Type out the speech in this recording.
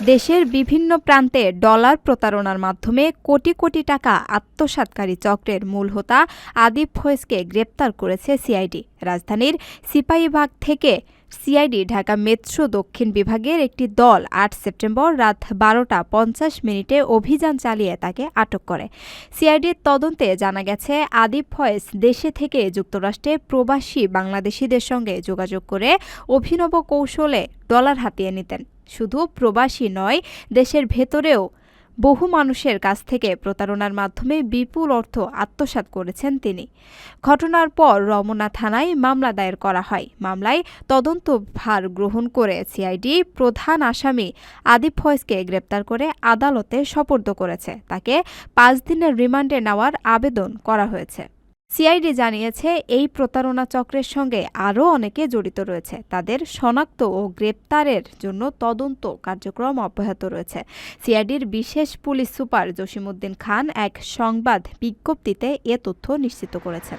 দেশের বিভিন্ন প্রান্তে ডলার প্রতারণার মাধ্যমে কোটি কোটি টাকা আত্মসাতকারী চক্রের মূল হোতা আদিব ফয়েজকে গ্রেপ্তার করেছে সিআইডি। রাজধানীর সিপাহীবাগ থেকে সিআইডি, ঢাকা মেট্রো দক্ষিণ বিভাগের একটি দল আট সেপ্টেম্বর রাত বারোটা পঞ্চাশ মিনিটে অভিযান চালিয়ে তাকে আটক করে। সিআইডির তদন্তে জানা গেছে আদিব ফয়েজ দেশে থেকে যুক্তরাষ্ট্রে প্রবাসী বাংলাদেশিদের সঙ্গে যোগাযোগ করে অভিনব কৌশলে ডলার হাতিয়ে নিতেন। শুধু প্রবাসী নয়, দেশের ভেতরেও বহু মানুষের কাছ থেকে প্রতারণার মাধ্যমে বিপুল অর্থ আত্মসাত করেছেন তিনি। ঘটনার পর রমনা থানায় মামলা দায়ের করা হয়। মামলায় তদন্ত ভার গ্রহণ করে সিআইডি প্রধান আসামি আদিব ফয়েজকে গ্রেপ্তার করে আদালতে সোপর্দ করেছে। তাকে পাঁচ দিনের রিমান্ডে নেওয়ার আবেদন করা হয়েছে। সিআইডি জানিয়েছে, এই প্রতারণা চক্রের সঙ্গে আরও অনেকে জড়িত রয়েছে। তাদের শনাক্ত ও গ্রেপ্তারের জন্য তদন্ত কার্যক্রম অব্যাহত রয়েছে। সিআইডির বিশেষ পুলিশ সুপার জসিমউদ্দিন খান এক সংবাদ বিজ্ঞপ্তিতে এ তথ্য নিশ্চিত করেছেন।